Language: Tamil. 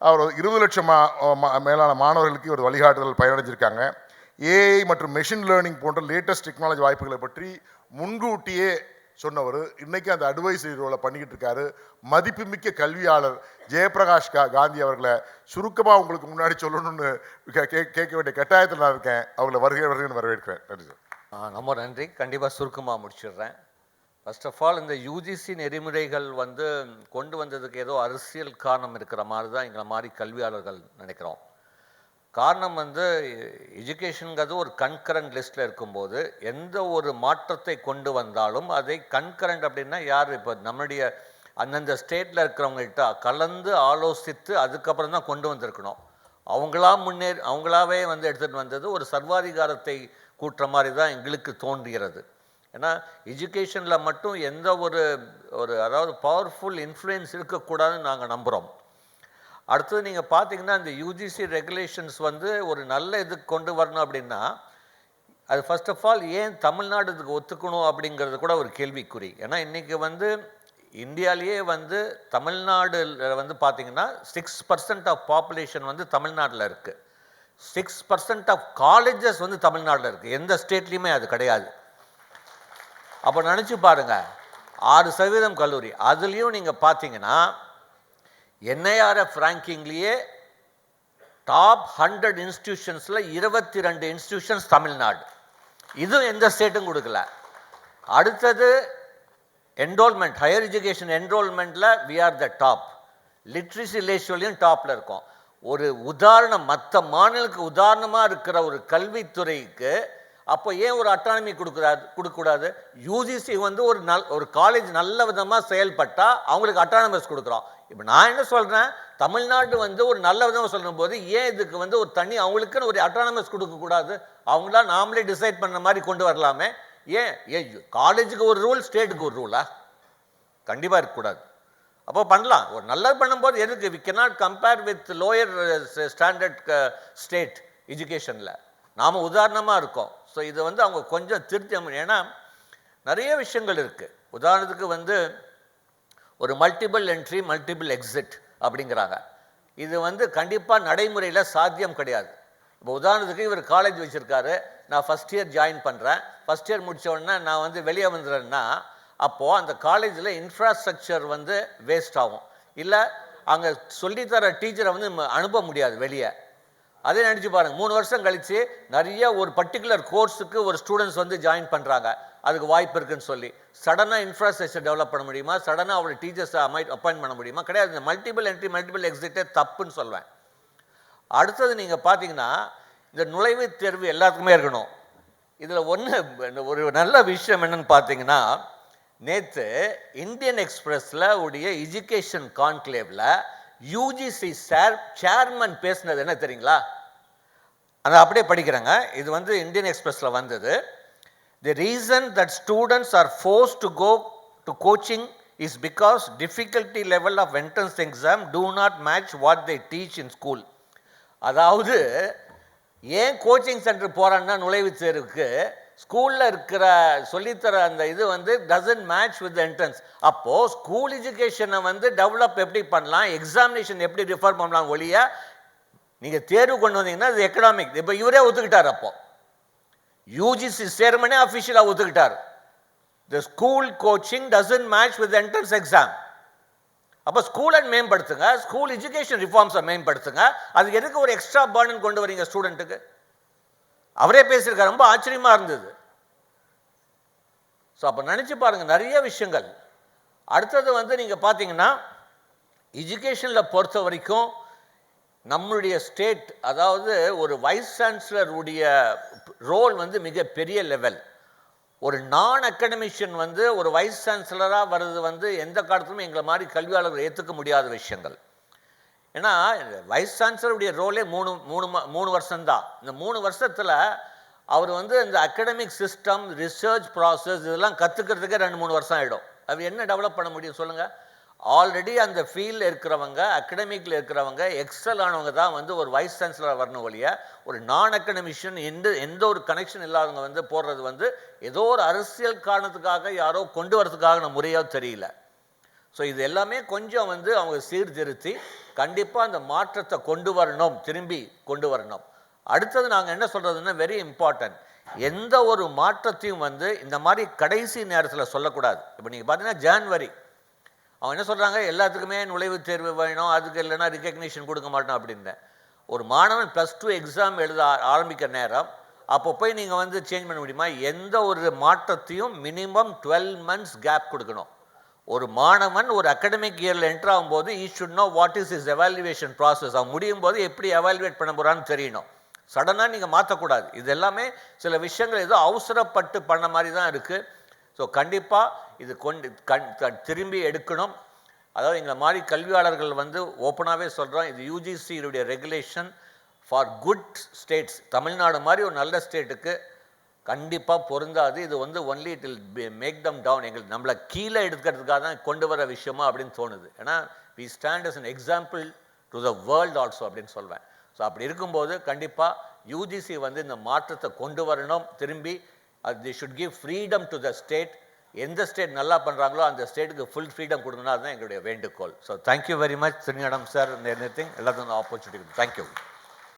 அவர் இருபது லட்சம் மா- மேலான மாணவர்களுக்கு ஒரு வழிகாட்டுதல் பயனடைஞ்சிருக்காங்க. ஏஐ மற்றும் மெஷின் லேர்னிங் போன்ற லேட்டஸ்ட் டெக்னாலஜி வாய்ப்புகளை பற்றி முன்கூட்டியே சொன்னவர். இன்றைக்கி அந்த அட்வைசரி ரோலை பண்ணிக்கிட்டு இருக்காரு. மதிப்புமிக்க கல்வியாளர் ஜெயபிரகாஷ் கா காந்தி அவர்களை சுருக்கமாக உங்களுக்கு முன்னாடி சொல்லணும்னு கேட்க வேண்டிய கட்டாயத்தில் நான் இருக்கேன். அவங்களை வருகை வருகைன்னு வரவேற்கிறேன். நன்றி சார். ரொம்ப நன்றி. கண்டிப்பாக சுருக்கமாக முடிச்சிடுறேன். ஃபர்ஸ்ட் ஆஃப் ஆல் இந்த யூஜிசி நெறிமுறைகள் வந்து கொண்டு வந்ததுக்கு ஏதோ அரசியல் காரணம் இருக்கிற மாதிரி தான் எங்களை மாதிரி கல்வியாளர்கள் நினைக்கிறோம். காரணம் வந்து எஜுகேஷனுங்கிறது ஒரு கன்கரண்ட் லிஸ்ட்டில் இருக்கும்போது எந்த ஒரு மாற்றத்தை கொண்டு வந்தாலும் அதை கன்கரண்ட் அப்படின்னா யார்? இப்போ நம்முடைய அந்தந்த ஸ்டேட்டில் இருக்கிறவங்கள்ட்ட கலந்து ஆலோசித்து அதுக்கப்புறம் தான் கொண்டு வந்திருக்கணும். அவங்களா முன்னேறி அவங்களாவே வந்து எடுத்துகிட்டு வந்தது ஒரு சர்வாதிகாரத்தை கூட்டுற மாதிரி தான் எங்களுக்கு தோன்றுகிறது. ஏன்னா எஜுகேஷனில் மட்டும் எந்த ஒரு ஒரு அதாவது பவர்ஃபுல் இன்ஃப்ளூயன்ஸ் இருக்கக்கூடாதுன்னு நாங்கள் நம்புகிறோம் அடுத்தது நீங்கள் பார்த்தீங்கன்னா இந்த யூஜிசி ரெகுலேஷன்ஸ் வந்து ஒரு நல்ல இதுக்கு கொண்டு வரணும் அப்படின்னா அது ஃபர்ஸ்ட் ஆஃப் ஆல் ஏன் தமிழ்நாடு இதுக்கு ஒத்துக்கணும் அப்படிங்கிறது கூட ஒரு கேள்விக்குறி. ஏன்னா இன்றைக்கி வந்து இந்தியாவிலேயே வந்து தமிழ்நாடுல வந்து பார்த்தீங்கன்னா சிக்ஸ் பர்சன்ட் ஆஃப் பாப்புலேஷன் வந்து தமிழ்நாட்டில் இருக்குது சிக்ஸ் பர்சன்ட் ஆஃப் காலேஜஸ் வந்து தமிழ்நாட்டில் இருக்குது எந்த ஸ்டேட்லேயுமே அது கிடையாது. அப்போ நினச்சி பாருங்க. ஆறு சதவீதம் கல்லூரி. அதுலேயும் நீங்கள் பார்த்தீங்கன்னா என்ஐஆர்எஃப் ரேங்கிங்லேயே டாப் ஹண்ட்ரட் இன்ஸ்டியூஷன்ஸில் இருபத்தி ரெண்டு இன்ஸ்டியூஷன்ஸ் தமிழ்நாடு. இதுவும் எந்த ஸ்டேட்டும் கொடுக்கல. அடுத்தது enrolment higher education என்ரோல்மெண்ட்டில் we are the top literacy ரேஷியோலையும் டாப்பில் இருக்கும். ஒரு உதாரணம் மற்ற மாநிலத்துக்கு உதாரணமாக இருக்கிற ஒரு கல்வித்துறைக்கு அப்போ ஏன் ஒரு அட்டானமி கொடுக்குறாரு கொடுக்கக்கூடாது? யூஜிசி வந்து ஒரு நல் ஒரு காலேஜ் நல்ல விதமாக செயல்பட்டால் அவங்களுக்கு அட்டானமஸ் கொடுக்குறோம். இப்போ நான் என்ன சொல்கிறேன் தமிழ்நாடு வந்து ஒரு நல்ல விதமாக சொல்லும்போது ஏன் இதுக்கு வந்து ஒரு தனி அவங்களுக்குன்னு ஒரு அட்டானமஸ் கொடுக்கக்கூடாது? அவங்களா நாமளே டிசைட் பண்ண மாதிரி கொண்டு வரலாமே. ஏன்? ஏன் காலேஜுக்கு ஒரு ரூல் ஸ்டேட்டுக்கு ஒரு ரூலா கண்டிப்பாக இருக்கக்கூடாது. அப்போ பண்ணலாம். ஒரு நல்லது பண்ணும்போது எதுக்கு? We cannot compare with lower standard state எஜுகேஷனில் நாம் உதாரணமாக இருக்கோம். ஸோ இதை வந்து அவங்க கொஞ்சம் திருத்தி ஏன்னா நிறைய விஷயங்கள் இருக்குது உதாரணத்துக்கு வந்து ஒரு மல்டிபிள் என்ட்ரி மல்டிபிள் எக்ஸிட் அப்படிங்கிறாங்க. இது வந்து கண்டிப்பாக நடைமுறையில் சாத்தியம் கிடையாது. இப்போ உதாரணத்துக்கு இவர் காலேஜ் வச்சுருக்காரு. நான் ஃபஸ்ட் இயர் ஜாயின் பண்ணுறேன் ஃபஸ்ட் இயர் முடிச்ச நான் வந்து வெளியே வந்துடுறேன்னா அப்போது அந்த காலேஜில் இன்ஃப்ராஸ்ட்ரக்சர் வந்து வேஸ்ட் ஆகும். இல்லை அங்கே சொல்லித்தர டீச்சரை வந்து ம- அனுப்ப முடியாது வெளியே. அதே நினச்சி பாருங்கள் மூணு வருஷம் கழித்து நிறைய ஒரு பர்டிகுலர் கோர்ஸுக்கு ஒரு ஸ்டூடெண்ட்ஸ் வந்து ஜாயின் பண்ணுறாங்க அதுக்கு வாய்ப்பு இருக்குன்னு சொல்லி. சடனாக இன்ஃப்ராஸ்ட்ரக்சர் டெவலப் பண்ண முடியுமா? சடனாக அவரோட டீச்சர்ஸை அமைட் அப்பாயின்ட் பண்ண முடியுமா? கிடையாது. இந்த மல்டிபிள் என்ட்ரி மல்டிபிள் எக்ஸிட்டே தப்புன்னு சொல்வேன். அடுத்தது நீங்கள் பார்த்தீங்கன்னா இந்த நுழைவுத் தேர்வு எல்லாத்துக்குமே இருக்கணும். இதில் ஒன்று ஒரு நல்ல விஷயம் என்னன்னு பார்த்தீங்கன்னா நேற்று இந்தியன் எக்ஸ்பிரஸில் உடைய எஜுகேஷன் கான்க்ளேவில் யூஜிசி சார் சேர்மன் பேசினது என்ன தெரியுங்களா? அதை அப்படியே படிக்கிறேங்க. இது வந்து இந்தியன் எக்ஸ்பிரஸில் வந்தது. The reason that students are force to go to coaching is because difficulty level of entrance exam do not match what they teach in school அதாவது ஏன் கோச்சிங் சென்டர் போகிறான்னா நுழைவுத் தேர்வுக்கு ஸ்கூலில் இருக்கிற சொல்லித்தர அந்த இது வந்து டசன்ட் மேட்ச் வித் என்ட்ரன்ஸ் அப்போது ஸ்கூல் எஜுகேஷனை வந்து டெவலப் எப்படி பண்ணலாம்? எக்ஸாமினேஷன் எப்படி ரிஃபர் பண்ணலாம் ஒழிய நீங்கள் தேர்வு கொண்டு வந்தீங்கன்னா அது எக்கனாமிக் இப்போ இவரே ஒத்துக்கிட்டார் அப்போ. யூஜிசி சேர்மனே அஃபிஷியலாக ஒத்துக்கிட்டார். The school coaching doesn't match with entrance exam அப்போ ஸ்கூலை மேம்படுத்துங்க ஸ்கூல் எஜுகேஷன் ரிஃபார்ம்ஸை மேம்படுத்துங்க. அதுக்கு எதுக்கு ஒரு எக்ஸ்ட்ரா பர்டன் கொண்டு வரீங்க ஸ்டூடெண்ட்டுக்கு அவரே பேசியிருக்காரு. ரொம்ப ஆச்சரியமாக இருந்தது. ஸோ அப்போ நினச்சி பாருங்கள் நிறைய விஷயங்கள். அடுத்தது வந்து நீங்கள் பார்த்தீங்கன்னா எஜுகேஷனில் பொறுத்த வரைக்கும் நம்மளுடைய ஸ்டேட் அதாவது ஒரு வைஸ் சான்சலருடைய ரோல் வந்து மிக பெரிய லெவல் ஒரு நான் அகடமிஷியன் வந்து ஒரு வைஸ் சான்சலராக வர்றது வந்து எந்த காலத்திலும் எங்களை மாதிரி கல்வியாளர்கள் ஏற்றுக்க முடியாத விஷயங்கள். ஏன்னா வைஸ் சான்சலருடைய ரோலே மூணு மூணு ம- மூணு வருஷம்தான். இந்த மூணு வருஷத்தில் அவர் வந்து இந்த அகடமிக் சிஸ்டம் ரிசர்ச் ப்ராசஸ் இதெல்லாம் கற்றுக்கிறதுக்கே ரெண்டு மூணு வருஷம் ஆகிடும் அவர் என்ன டெவலப் பண்ண முடியும் சொல்லுங்கள் ஆல்ரெடி அந்த ஃபீல்டில் இருக்கிறவங்க அகடமிக்கில் இருக்கிறவங்க எக்ஸல் ஆனவங்க தான் வந்து ஒரு வைஸ் சான்சலர் வரணும் ஒழிய ஒரு நான் அகடமிஷியன் எந்த எந்த ஒரு கனெக்ஷன் இல்லாதவங்க வந்து போடுறது வந்து ஏதோ ஒரு அரசியல் காரணத்துக்காக யாரோ கொண்டு வரதுக்காக முறையாக தெரியல. ஸோ இது எல்லாமே கொஞ்சம் வந்து அவங்க சீர்திருத்தி கண்டிப்பாக அந்த மாற்றத்தை கொண்டு வரணும் திரும்பி கொண்டு வரணும். அடுத்தது நாங்கள் என்ன சொல்கிறதுன்னா வெரி இம்பார்ட்டன்ட் எந்த ஒரு மாற்றத்தையும் வந்து இந்த மாதிரி கடைசி நேரத்தில் சொல்லக்கூடாது. இப்போ நீங்கள் பார்த்தீங்கன்னா ஜான்வரி அவங்க என்ன சொல்கிறாங்க எல்லாத்துக்குமே நுழைவுத் தேர்வு வேணும் அதுக்கு இல்லைன்னா ரிகக்னிஷன் கொடுக்க மாட்டோம் அப்படின்னு ஒரு மாணவன் ப்ளஸ் டூ எக்ஸாம் எழுத ஆ- ஆரம்பிக்கிற நேரம் அப்போ போய் நீங்கள் வந்து சேஞ்ச் பண்ண முடியுமா? எந்த ஒரு மாற்றத்தையும் மினிமம் டுவெல் மந்த்ஸ் கேப் கொடுக்கணும். ஒரு மாணவன் ஒரு அகடமிக் இயரில் என்ட்ரு ஆகும்போது he should know what is is evaluation process அவன் முடியும் போது எப்படி எவாலுவேட் பண்ண போகிறான்னு தெரியணும். சடனாக நீங்கள் மாற்றக்கூடாது இது எல்லாமே சில விஷயங்கள் ஏதோ அவசரப்பட்டு பண்ண மாதிரி தான் இருக்குது ஸோ கண்டிப்பாக இது கொண்டு கண் திரும்பி எடுக்கணும். அதாவது எங்களை மாதிரி கல்வியாளர்கள் வந்து ஓப்பனாகவே சொல்கிறோம் இது யூஜிசியினுடைய regulation for good states Tamil Nadu மாதிரி ஒரு நல்ல ஸ்டேட்டுக்கு கண்டிப்பாக பொருந்தாது. இது வந்து only it'll make them down எங்களுக்கு நம்மளை கீழே எடுக்கிறதுக்காக தான் கொண்டு வர விஷயமா அப்படின்னு தோணுது. ஏன்னா we stand is an example to the world also அப்படின்னு சொல்வேன். ஸோ அப்படி இருக்கும்போது கண்டிப்பாக யூஜிசி வந்து இந்த மாற்றத்தை கொண்டு வரணும். திரும்பி அது they should give freedom to the state எந்த ஸ்டேட் நல்லா பண்ணுறாங்களோ அந்த ஸ்டேட்டுக்கு ஃபுல் ஃப்ரீடம் கொடுக்கணும் அதுதான் எங்களுடைய வேண்டுகோள். So thank you very much Thirunadam sir anything எல்லாத்துக்கும் ஆப்பர்ச்சுனிட்டி தேங்க்யூ